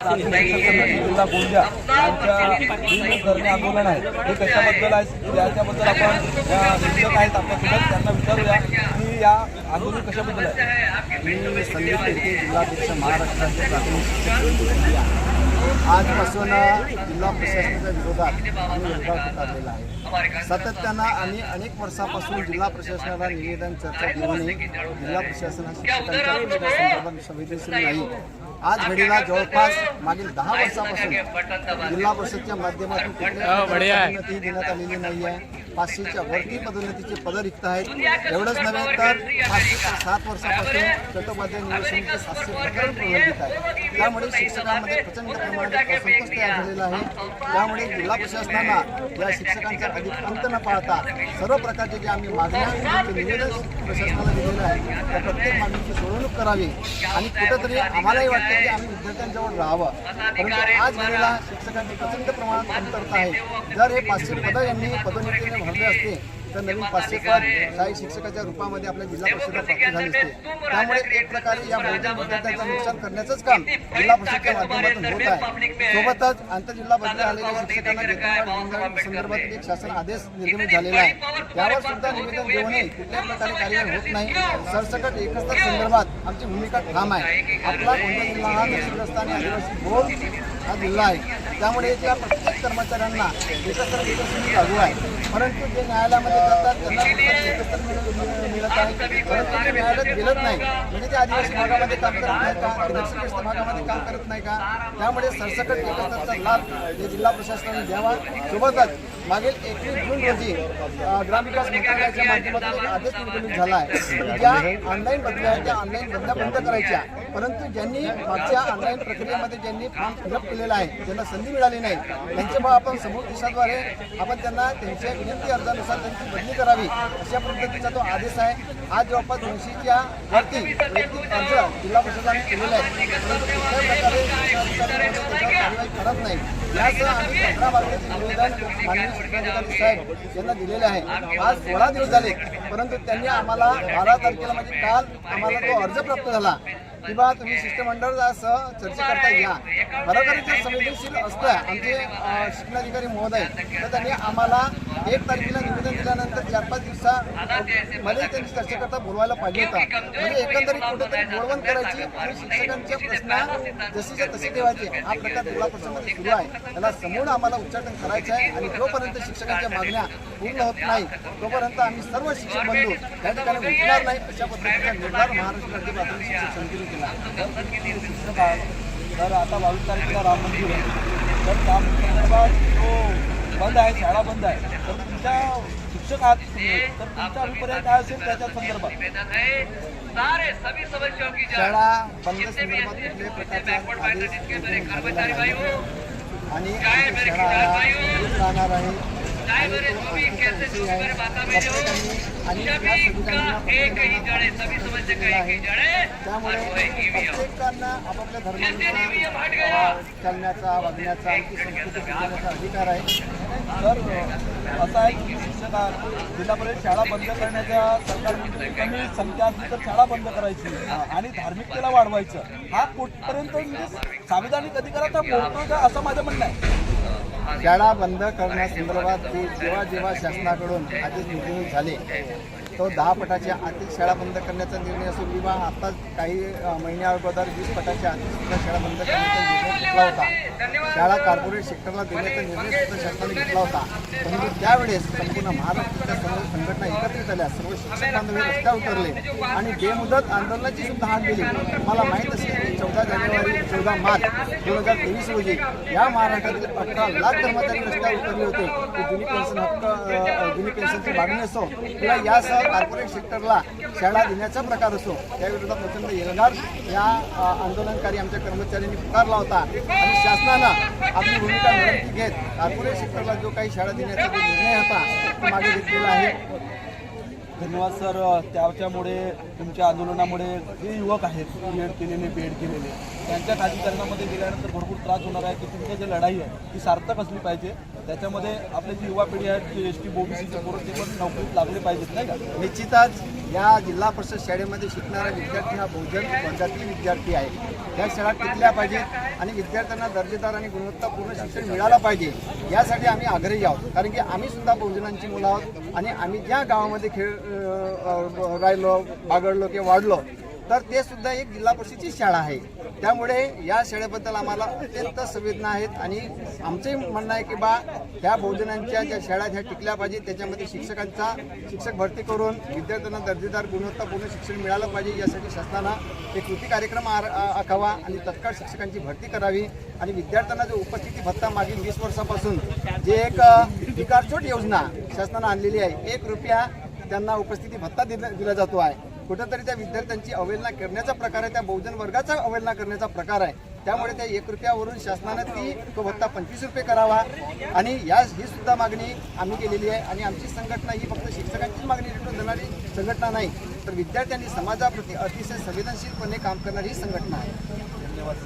जिल्हा गोंदिया यांच्या विविध धरणे आंदोलन आहे. हे कशाबद्दल आहे? याच्याबद्दल आपण या शिक्षक आहेत आपल्यासोबत. त्यांना विचारूया की या आंदोलन कशाबद्दल आहे? मी संदीप पेटे जिल्हाध्यक्ष महाराष्ट्राचे प्राथमिक शिक्षक आजपासून जिल्हा प्रशासनाच्या विरोधात आम्ही निर्धार पुकारलेला आहे. सातत्यानं आणि अनेक वर्षापासून जिल्हा प्रशासनाला निवेदन चर्चा देऊनही जिल्हा प्रशासन हा शिक्षकांच्या प्रश्नासंदर्भात संवेदनशील नाही. आज घडीला जवळपास मागील दहा वर्षापासून जिल्हा परिषदच्या माध्यमातून कुठल्याही पदोन्नती देण्यात आलेली नाही आहे पाचशेच्या वरती पदोन्नतीचे पद रिक्त आहेत. एवढंच नव्हे तर पाचशे सात वर्षापासून चटोपाध्याय निवडणुकीचे सातशे प्रकरण प्रलंबित आहे. त्यामुळे शिक्षकांमध्ये प्रचंड प्रमाणात असंतोष तयार झालेला आहे. त्यामुळे जिल्हा प्रशासनाला या शिक्षकांचा अधिक अंत न पाळता सर्व प्रकारचे जे आम्ही मागण्या निवेदन प्रशासनाला दिलेलं आहे त्या प्रत्येक मागणीची सोडवणूक करावी आणि कुठंतरी आम्हालाही वाटतं की आम्ही विद्यार्थ्यांजवळ राहावं. परंतु आज घडलेला शिक्षकांची प्रचंड प्रमाणात कमतरता आहे. जर हे पाचशे पदं यांनी पदोन्नतीने भरले असते तर नवीन पाचशे पद शाही शिक्षकाच्या रूपामध्ये आपल्या जिल्हा परिषदेला प्राप्त झाले असते. त्यामुळे एक प्रकारे या बहुजन विद्यार्थ्यांचं नुकसान करण्याचंच काम जिल्हा परिषदच्या माध्यमातून होत आहे. सोबतच आंतरजिल्हा बदली आलेल्या शिक्षकांना संदर्भातील एक शासन आदेश निर्गमित झालेला आहे. त्यावर सुद्धा निवेदन देऊनही कुठल्याही प्रकारे कार्यवाही होत नाही. सरसकट एकच संदर्भात आमची भूमिका ठाम आहे. आपला कोणता जिल्हा हा? नक्षलग्रस्त आणि आदिवासी बहुल हा जिल्हा आहे. त्यामुळे त्या प्रत्येक कर्मचाऱ्यांना एकत्र विकसनी लागू आहे. परंतु जे न्यायालयामध्ये जातात त्यांना एकत्र मिळत आहे. परंतु ते न्यायालयात गेलत नाही म्हणजे ते आदिवासी भागामध्ये काम करत नाही का? नक्षलग्रस्त भागामध्ये काम करत नाही का? त्यामुळे सरसकट एकत्रचा लाभ हे जिल्हा प्रशासनाने द्यावा. सोबतच मागील एकवीस जून रोजी ग्रामविकास मंत्रालयाच्या माध्यमातून एक आदेश निर्गमित झाला आहे ज्या ऑनलाईन बदल्या आहेत त्या ऑनलाईन बदल्या बंद करायच्या. परंतु ज्यांनी मागच्या ऑनलाईन प्रक्रियेमध्ये ज्यांनी फॉर्म फिलअप केलेला आहे ज्यांना संधी मिळाली नाही. त्यांचे आपण समूह दिशाद्वारे आपण त्यांना त्यांच्या विनंती अर्जानुसार त्यांची बदली करावी अशा पद्धतीचा तो आदेश आहे. आज जवळपास दोनशेच्या वरती वैयक्तिक अर्ज जिल्हा परिषदाने केलेला आहे. परंतु प्रकारे कारवाई करत नाही. यासह आम्ही पंधरा मार्गाचे निवेदन माननीय शिक्षणाधिकारी साहेब यांना दिलेले आहे. आज सोळा दिवस झाले परंतु त्यांनी आम्हाला बारा तारखेला म्हणजे काल आम्हाला तो अर्ज प्राप्त झाला. की बा तुम्ही शिष्टमंडळासह चर्चेकरता या. खरोखर जे संवेदनशील असतं आमचे शिक्षणाधिकारी महोदय तर त्यांनी आम्हाला एक तारखेला निवेदन दिल्यानंतर चार पाच दिवसा मध्ये त्यांनी चर्चेकरता बोलवायला पाहिजे होता. म्हणजे एकंदरीत कुठेतरी बोलवण करायची आणि शिक्षकांच्या प्रश्न जशीच्या तसे ठेवायचे हा प्रकार जिल्हा परिषदेमध्ये सुरू आहे. त्याला समोर आम्हाला उच्चाटन करायचं आहे आणि जोपर्यंत शिक्षकांच्या मागण्या पूर्ण होत नाही तोपर्यंत आम्ही सर्व शिक्षक बंधू या ठिकाणी उठणार नाही अशा पद्धतीचा निर्धार महाराष्ट्र राज्य प्राथमिक शिक्षक समितीने केला तर आता बावीस तारखेला राम मंदिर तर त्या संदर्भात जो बंद आहे शाळा बंद आहे. तर तुमच्या शिक्षक आहात तुम्ही. तर तुमचा अभिप्राय काय असेल त्याच्या संदर्भात? सारे सभी समस्याओं की जांच शाळा बंद. आणि राहणार आहे. आणि दिलेला आहे. त्यामुळे प्रत्येकांना आपापल्या धर्मानुसार चालण्याचा वागण्याचा आणखी संस्कृती अधिकार आहे. तर असा आहे की शिक्षक आहात जिल्हा परिषद शाळा बंद करण्याच्या सरकारने कमी संख्या असली तर शाळा बंद करायची. आणि धार्मिकतेला वाढवायचं. हा कुठपर्यंत म्हणजे संविधानिक अधिकाराचा मोडतो का असं माझं म्हणणं आहे. शाळा बंद करण्यासंदर्भात जेव्हा जेव्हा शासनाकडून आधीच निर्गमित झाले तो दहा पटाच्या आर्थिक शाळा बंद करण्याचा निर्णय असो किंवा आता काही महिन्या अगोदर वीस पटाच्या आतील सुद्धा शाळा बंद करण्याचा निर्णय घेतला होता. शाळा कॉर्पोरेट सेक्टरला देण्याचा निर्णय सुद्धा शासनाने घेतला होता. परंतु त्यावेळेस संपूर्ण महाराष्ट्राच्या सर्व संघटना एकत्रित आल्या सर्व शिक्षक बांधव रस्त्यावर उतरले आणि बेमुदत आंदोलनाची सुद्धा हात दिली. मला माहीत असेल की चौदा जानेवारी चौदा मार्च दोन हजार तेवीस रोजी या महाराष्ट्रातील अठरा लाख कर्मचारी रस्त्यावर उतरले होते. की जुनी पेन्शन हक्क जुनी पेन्शनची मागणी असो किंवा यासह कॉर्पोरेट सेक्टरला शाळा देण्याचा प्रकार असो त्या विरोधात प्रचंड येणार या आंदोलनकारी आमच्या कर्मचाऱ्यांनी पुकारला होता. आणि शासनानं आपली भूमिका विनंती घेत कॉर्पोरेट सेक्टरला जो काही शाळा देण्याचा जो निर्णय होता तो मागे घेतलेला आहे. धन्यवाद सर. त्याच्यामुळे तुमच्या आंदोलनामुळे जे युवक आहेत बी एड केलेले बी एड केलेले त्यांच्या खाजगीकरणामध्ये गेल्यानंतर भरपूर त्रास होणार आहे. की तुमची जी लढाई आहे ती सार्थक असली पाहिजे. त्याच्यामध्ये आपली जी युवा पिढी आहे जी एस टी बोबीसीचे पोरं ते पण नोकरीत लागले पाहिजेत नाही का? निश्चितच. या जिल्हा परिषद शाळेमध्ये शिकणारा विद्यार्थी हा बहुजन वर्गातील विद्यार्थी आहे. या शाळा टिकल्या पाहिजेत आणि विद्यार्थ्यांना दर्जेदार आणि गुणवत्तापूर्ण शिक्षण मिळालं पाहिजे. यासाठी आम्ही आग्रही आहोत. कारण की आम्ही सुद्धा बहुजनांची मुलं आहोत आणि आम्ही ज्या गावामध्ये खेळ राहिलो बागडलो किंवा वाढलो तर ते सुद्धा एक जिल्हा परिषदची शाळा आहे. त्यामुळे या शाळेबद्दल आम्हाला अत्यंत संवेदना आहेत आणि आमचंही म्हणणं आहे की बा ह्या बहुजनांच्या ज्या शाळा ह्या टिकल्या पाहिजे त्याच्यामध्ये शिक्षकांचा शिक्षक भरती करून विद्यार्थ्यांना दर्जेदार गुणवत्तापूर्ण शिक्षण मिळालं पाहिजे. यासाठी शासनानं एक कृती कार्यक्रम आखावा आणि तत्काळ शिक्षकांची भरती करावी. आणि विद्यार्थ्यांना जो उपस्थिती भत्ता मागील वीस वर्षापासून जे एक विकारचोट योजना शासनानं आणलेली आहे एक रुपया त्यांना उपस्थिती भत्ता दिला दिला जातो आहे. कुठंतरी त्या विद्यार्थ्यांची अवहेलना करण्याचा प्रकार आहे त्या बहुजन वर्गाचा अवहेलना करण्याचा प्रकार आहे. त्यामुळे त्या एक रुपयावरून शासनानं ती तो भत्ता पंचवीस रुपये करावा. आणि या ही सुद्धा मागणी आम्ही केलेली आहे. आणि आमची संघटना ही फक्त शिक्षकांचीच मागणी रिटून देणारी संघटना नाही तर विद्यार्थ्यांनी समाजाप्रती अतिशय संवेदनशीलपणे काम करणारी ही संघटना आहे. धन्यवाद